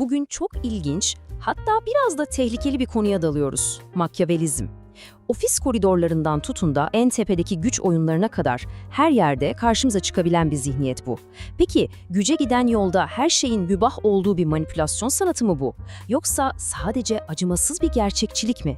Bugün çok ilginç, hatta biraz da tehlikeli bir konuya dalıyoruz. Makyavelizm. Ofis koridorlarından tutun da en tepedeki güç oyunlarına kadar her yerde karşımıza çıkabilen bir zihniyet bu. Peki güce giden yolda her şeyin mübah olduğu bir manipülasyon sanatı mı bu? Yoksa sadece acımasız bir gerçekçilik mi?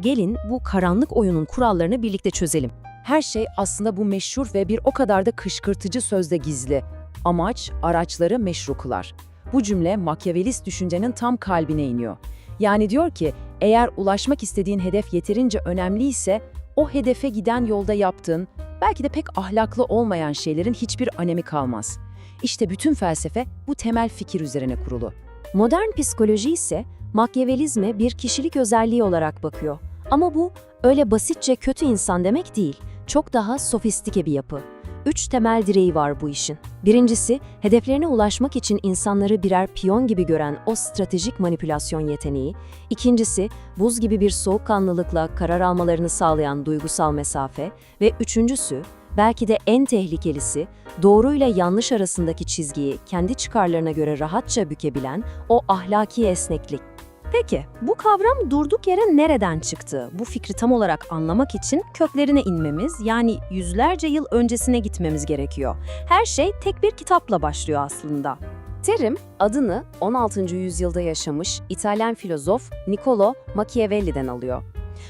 Gelin bu karanlık oyunun kurallarını birlikte çözelim. Her şey aslında bu meşhur ve bir o kadar da kışkırtıcı sözde gizli. Amaç, araçları meşru kılar. Bu cümle makyavelist düşüncenin tam kalbine iniyor. Yani diyor ki, eğer ulaşmak istediğin hedef yeterince önemliyse, o hedefe giden yolda yaptığın, belki de pek ahlaklı olmayan şeylerin hiçbir önemi kalmaz. İşte bütün felsefe bu temel fikir üzerine kurulu. Modern psikoloji ise makyavelizme bir kişilik özelliği olarak bakıyor. Ama bu öyle basitçe kötü insan demek değil, çok daha sofistike bir yapı. Üç temel direği var bu işin. Birincisi, hedeflerine ulaşmak için insanları birer piyon gibi gören o stratejik manipülasyon yeteneği. İkincisi, buz gibi bir soğukkanlılıkla karar almalarını sağlayan duygusal mesafe. Ve üçüncüsü, belki de en tehlikelisi, doğru ile yanlış arasındaki çizgiyi kendi çıkarlarına göre rahatça bükebilen o ahlaki esneklik. Peki, bu kavram durduk yere nereden çıktı? Bu fikri tam olarak anlamak için köklerine inmemiz, yani yüzlerce yıl öncesine gitmemiz gerekiyor. Her şey tek bir kitapla başlıyor aslında. Terim, adını 16. yüzyılda yaşamış İtalyan filozof Niccolo Machiavelli'den alıyor.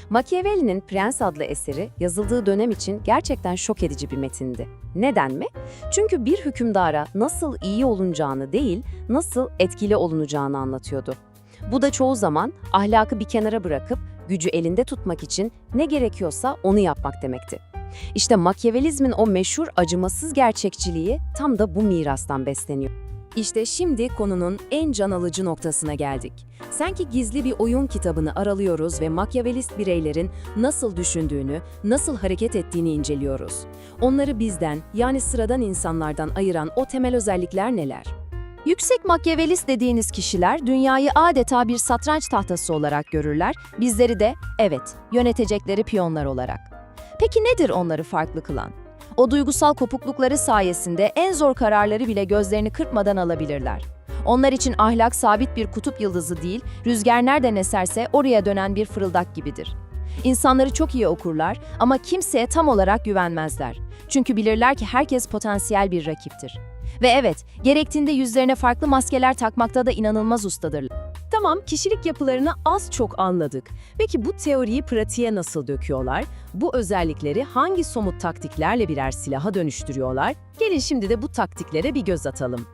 Machiavelli'nin Prens adlı eseri yazıldığı dönem için gerçekten şok edici bir metindi. Neden mi? Çünkü bir hükümdara nasıl iyi olunacağını değil, nasıl etkili olunacağını anlatıyordu. Bu da çoğu zaman ahlakı bir kenara bırakıp gücü elinde tutmak için ne gerekiyorsa onu yapmak demekti. İşte Makyavelizmin o meşhur acımasız gerçekçiliği tam da bu mirastan besleniyor. İşte şimdi konunun en can alıcı noktasına geldik. Sanki gizli bir oyun kitabını aralıyoruz ve makyavelist bireylerin nasıl düşündüğünü, nasıl hareket ettiğini inceliyoruz. Onları bizden, yani sıradan insanlardan ayıran o temel özellikler neler? Yüksek makyavelist dediğiniz kişiler dünyayı adeta bir satranç tahtası olarak görürler, bizleri de evet, yönetecekleri piyonlar olarak. Peki nedir onları farklı kılan? O duygusal kopuklukları sayesinde en zor kararları bile gözlerini kırpmadan alabilirler. Onlar için ahlak sabit bir kutup yıldızı değil, rüzgar nereden eserse oraya dönen bir fırıldak gibidir. İnsanları çok iyi okurlar ama kimseye tam olarak güvenmezler. Çünkü bilirler ki herkes potansiyel bir rakiptir. Ve evet, gerektiğinde yüzlerine farklı maskeler takmakta da inanılmaz ustadırlar. Tamam, kişilik yapılarını az çok anladık. Peki bu teoriyi pratiğe nasıl döküyorlar? Bu özellikleri hangi somut taktiklerle birer silaha dönüştürüyorlar? Gelin şimdi de bu taktiklere bir göz atalım.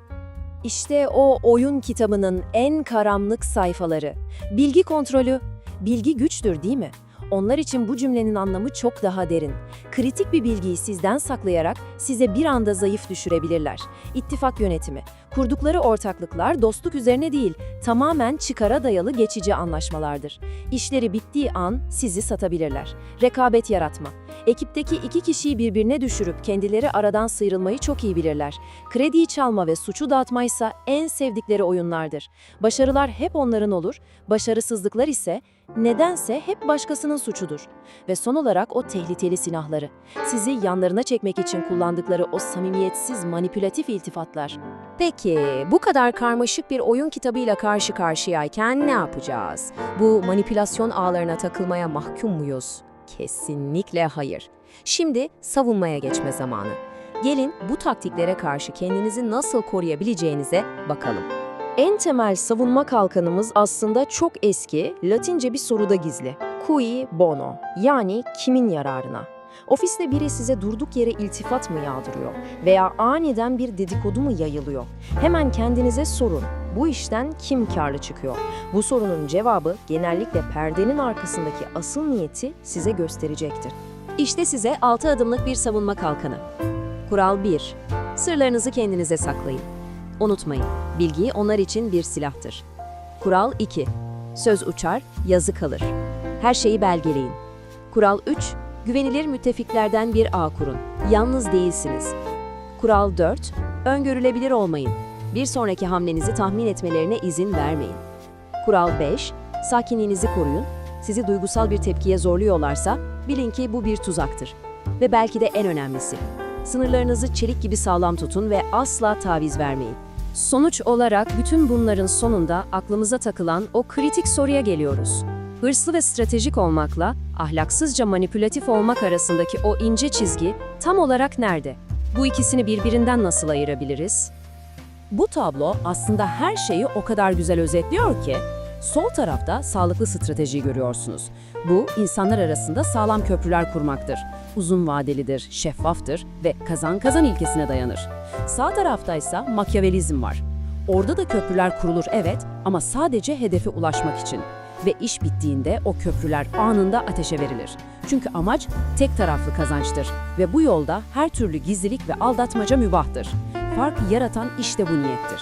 İşte o oyun kitabının en karanlık sayfaları. Bilgi kontrolü. Bilgi güçtür değil mi? Onlar için bu cümlenin anlamı çok daha derin. Kritik bir bilgiyi sizden saklayarak size bir anda zayıf düşürebilirler. İttifak yönetimi. Kurdukları ortaklıklar dostluk üzerine değil, tamamen çıkara dayalı geçici anlaşmalardır. İşleri bittiği an sizi satabilirler. Rekabet yaratma. Ekipteki iki kişiyi birbirine düşürüp kendileri aradan sıyrılmayı çok iyi bilirler. Krediyi çalma ve suçu dağıtmaysa en sevdikleri oyunlardır. Başarılar hep onların olur, başarısızlıklar ise nedense hep başkasının suçudur. Ve son olarak o tehlikeli silahları. Sizi yanlarına çekmek için kullandıkları o samimiyetsiz manipülatif iltifatlar. Peki, bu kadar karmaşık bir oyun kitabıyla karşı karşıyayken ne yapacağız? Bu manipülasyon ağlarına takılmaya mahkum muyuz? Kesinlikle hayır. Şimdi savunmaya geçme zamanı. Gelin bu taktiklere karşı kendinizi nasıl koruyabileceğinize bakalım. En temel savunma kalkanımız aslında çok eski, Latince bir soruda gizli. Cui bono, yani kimin yararına? Ofiste biri size durduk yere iltifat mı yağdırıyor veya aniden bir dedikodu mu yayılıyor? Hemen kendinize sorun. Bu işten kim karlı çıkıyor? Bu sorunun cevabı genellikle perdenin arkasındaki asıl niyeti size gösterecektir. İşte size 6 adımlık bir savunma kalkanı. Kural 1. Sırlarınızı kendinize saklayın. Unutmayın, bilgi onlar için bir silahtır. Kural 2. Söz uçar, yazı kalır. Her şeyi belgeleyin. Kural 3. Güvenilir müttefiklerden bir ağ kurun. Yalnız değilsiniz. Kural 4. Öngörülebilir olmayın. Bir sonraki hamlenizi tahmin etmelerine izin vermeyin. Kural 5. Sakinliğinizi koruyun. Sizi duygusal bir tepkiye zorluyorlarsa bilin ki bu bir tuzaktır. Ve belki de en önemlisi. Sınırlarınızı çelik gibi sağlam tutun ve asla taviz vermeyin. Sonuç olarak bütün bunların sonunda aklımıza takılan o kritik soruya geliyoruz. Hırslı ve stratejik olmakla ahlaksızca manipülatif olmak arasındaki o ince çizgi tam olarak nerede? Bu ikisini birbirinden nasıl ayırabiliriz? Bu tablo aslında her şeyi o kadar güzel özetliyor ki, sol tarafta sağlıklı stratejiyi görüyorsunuz. Bu, insanlar arasında sağlam köprüler kurmaktır. Uzun vadelidir, şeffaftır ve kazan kazan ilkesine dayanır. Sağ tarafta ise makyavelizm var. Orada da köprüler kurulur evet ama sadece hedefe ulaşmak için. Ve iş bittiğinde o köprüler anında ateşe verilir. Çünkü amaç tek taraflı kazançtır ve bu yolda her türlü gizlilik ve aldatmaca mübahtır. Fark yaratan işte bu niyettir.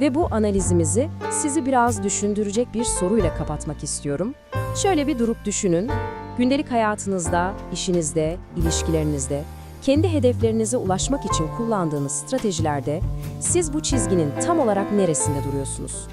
Ve bu analizimizi sizi biraz düşündürecek bir soruyla kapatmak istiyorum. Şöyle bir durup düşünün. Gündelik hayatınızda, işinizde, ilişkilerinizde, kendi hedeflerinize ulaşmak için kullandığınız stratejilerde siz bu çizginin tam olarak neresinde duruyorsunuz?